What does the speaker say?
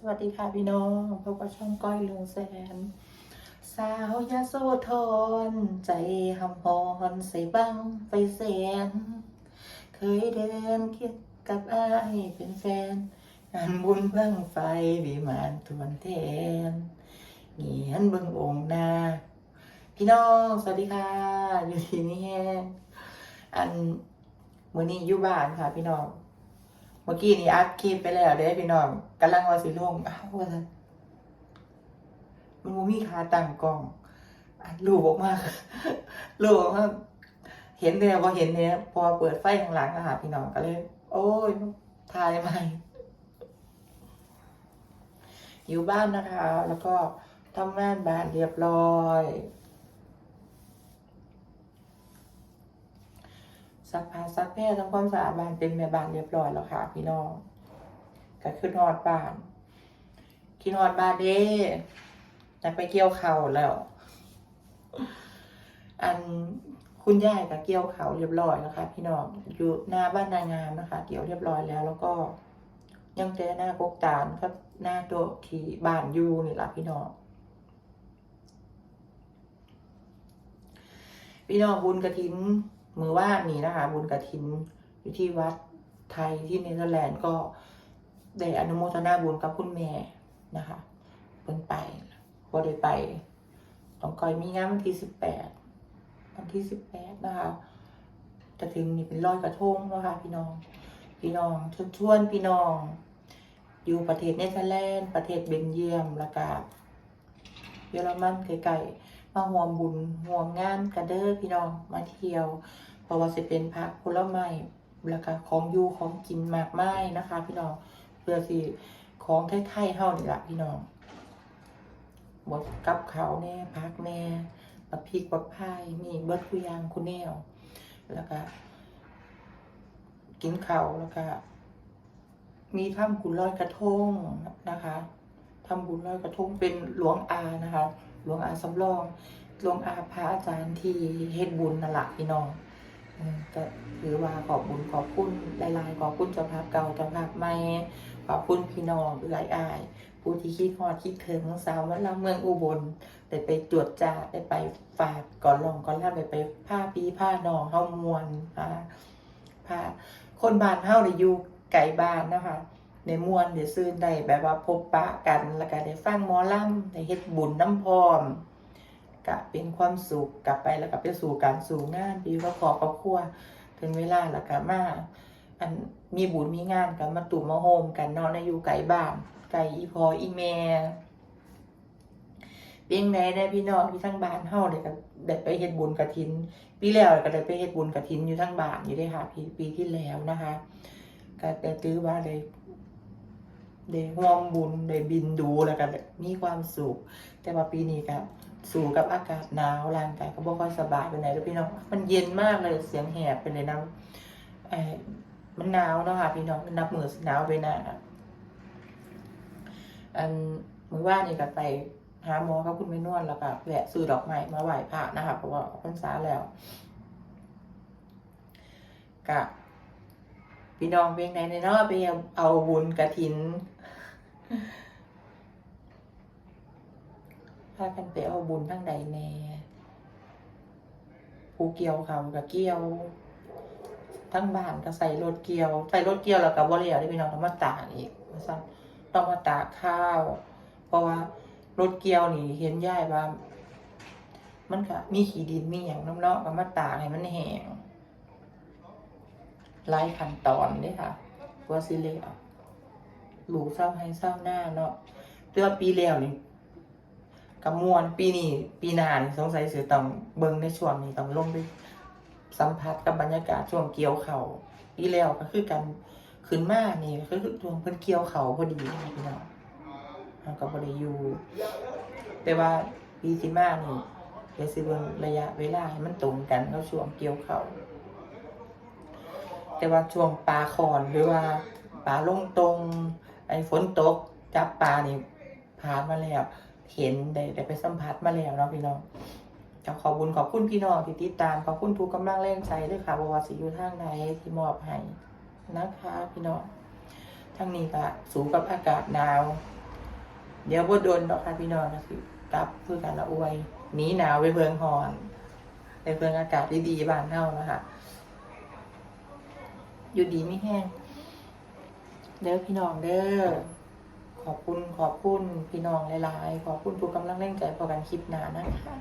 สวัสดีค่ะพี่น้องพบกับช่องก้อยเลืองแสน สาวยาโสธรใจหำพรใส่บังไฟแสน เคยเดินเคียดกับอ้ายเป็นแฟนงานบุญบังไฟวิมานทวนแทนเงียนเบิ่งองค์นาพี่น้องสวัสดีค่ะ อยู่ที่นี่แฮอันมื้อนี้อยู่บ้านค่ะพี่น้อง มื่อกี้นี่อัดคลิปไปแล้วเด้พี่น้องกำลังว่าสิลงอ้าวว่าซั่นมันบ่มีขาตั้งกล้องอัดรูปออกมารูปออกมาเห็นแต่บ่เห็นเนี่ยพอเปิดไฟข้างหลังอะค่ะพี่น้องก็เลย โอ้ยถ่ายใหม่อยู่บ้านนะคะ แล้วก็ทำงานบ้านเรียบร้อย ซักผ้าซักแพร่ทำความสะอาดบ้านเป็นแม่บ้านเรียบร้อยแล้วค่ะ พี่น้องก็ขึ้นฮอดบ้านขึ้นฮอดบ้านเด้จะไปเกี่ยวเข่าแล้ว อันคุณยายก็เกี่ยวเขาเรียบร้อยแล้วค่ะพี่น้องอยู่หน้าบ้านนางงามนะคะ เกี่ยวเรียบร้อยแล้ว แล้วก็ ยังแต่หน้ากกตาลครับหน้าตัวที่บ้านอยู่นี่ละพี่น้องพี่น้องบุญกระถิน มือว่านนี่นะคะ บุญกระถินอยู่ที่วัดไทยที่เนเธอร์แลนด์ก็ได้อนุโมทนาบุญกับคุณแม่นะคะเพิ่นไปพอได้ไปต้องคอยมีงานวันที่สิบแปดวันที่สิบแปดนะคะจะถึงนี่เป็นร้อยกระทงแล้วค่ะพี่น้อง พี่น้องชวนชวนพี่น้อง อยู่ประเทศเนเธอร์แลนด์ประเทศเบลเยียมแล้วก็เยอรมันไกลๆ มาห่วมบุญห่วมงานกันเด้อพี่น้องมาเที่ยวเพราะว่าสิเป็นพักผลไม้แล้วก็ของอยู่ของกินมากมายนะคะ พี่น้องเพื่อสิของไทยๆเฮานี่ละพี่น้องบดกับเขาแน่พักแน่บักพริกบักพายมีเบิร์ดคุยางคุณแนวแล้วก็กินเขาแล้วก็มีทำบุญลอยกระทงนะคะทำบุญลอยกระทงเป็นหลวงอานะคะ ลวงอาสำรองหลวงอาพระอาจารย์ที่เฮ็ดบุญนั่นแหละพี่น้องก็ถือว่าขอบบุญขอบคุณหลายๆขอบคุณเจ้าภาพเก่าเจ้าภาพใหม่ขอบคุณพี่น้องเอื้อยอาย ผู้ที่คิดฮอดคิดถึงสาววันลาเมืองอุบลได้ไปจวดจ้าได้ไปฝากก่อนลองก่อนล่าได้ไปผ้าปีผ้านองเฮามวนผ้าผ้าคนบ้านเฮาได้อยู่ไกลบ้านนะคะ ในมวนได้ซื่นได้แบบว่าพบปะกัน แล้วก็ได้ฟังหมอลำได้เฮ็ดบุญน้ำพร้อมกะเป็นความสุขกลับไปแล้วก็ไปสู่การสู่งานไปอยู่กับครอบครอบครัวถึงเวลาแล้วก็มาอันมีบุญมีงานกันมาตุ่มมาโฮมกันนาะในอยู่ไกลบ้านไกลอีพออีแม่เพียงไหนได้พี่น้องที่ทั้งบ้านเฮาได้ก็ได้ไปเฮ็ดบุญกฐิน ปีแล้วก็ได้ไปเฮ็ดบุญกฐินอยู่ทั้งบ้านอยู่ได้ค่ะปีปีที่แล้วนะคะ ก็แต่ถือว่าได้ ได้ร่วมบุญได้บินดูแล้วก็มีความสุข แต่ว่าปีนี้ก็สู่กับอากาศหนาวร่างกายก็บ่ค่อยสบายไปไหนแล้วพี่น้องมันเย็นมากเลยเสียงแหบไปเลยนะเอ่อมันหนาวเนาะค่ะพี่น้องนับมือหนาวไปหนาอันมือว่านี่ก็ไปหาหมอกับคุณแม่นวลแล้วก็แวะซื้อดอกไม้มาไหว้พระนะคะเพราะว่าพรรษาแล้วก็พี่น้องเพียงไหนเนาะไปเอาบุญกระถิน พากันไปเอาบุญทั้งใดแน่ผู้เกี่ยวเขากับเกี่ยว ทั้งบ้านก็ใส่รถเกี่ยว ใส่รถเกี่ยวแล้วก็บ่แล้วที่พี่น้องต้องมาตากอีกว่าซั่นต้องมาตากข้าว เพราะว่ารถเกี่ยวนี่เห็นย่ายว่า มันก็มีขี้ดินมีหยังน้ำเนาะก็มาตากให้มันแห้งหลายขั้นตอนเด้ค่ะว่าสิแล้ว ลูกเศร้าให้เศร้าหน้าเนาะเตือปีแล้วนี่กับมวนปีนี้ปีหน้านี่สงสัยสิต้องเบิ่งในช่วงนี้ต้องลงไปสัมผัสกับบรรยากาศช่วงเกี่ยวเขาวปีแล้วก็คือกันขึ้นมานี่ก็คือช่วงเพิ่นเกี่ยวเขาพอดีนะพี่น้องเราก็บ่ได้อยู่แต่ว่าปีที่มานี่เดี๋ยวสิเบิ่งระยะเวลาให้มันตรงกันกับช่วงเกี่ยวเขาวแต่ว่าช่วงปลาคอนหรือว่าปลาลงตรง ไอ้ฝนตกจับปลานี่ผ่านมาแล้ว เห็นได้ได้ไปสัมผัสมาแล้วเนาะพี่น้องก็ขอบคุญขอบคุณพี่น้องที่ติดตามขอบคุณทุกกำลังแรงใจด้วยค่ะบว่าสิอยู่ทางไหนที่มอบให้นะคะพี่น้องทางนี้ก็สูงกับอากาศหนาว เดี๋ยวบ่โดนดอกค่ะพี่น้องนะคือกลับคือกันละอวยหนีหนาวไปเพิงหอนไปเพิงอากาศดีๆบ้านเฮานะคะอยู่ดีไม่แห้ง เด้อพี่น้องเด้อขอบคุณขอบคุณพี่น้องหลายๆ ขอบคุณทุกกำลังแรงใจพอกันคลิปหนานะคะ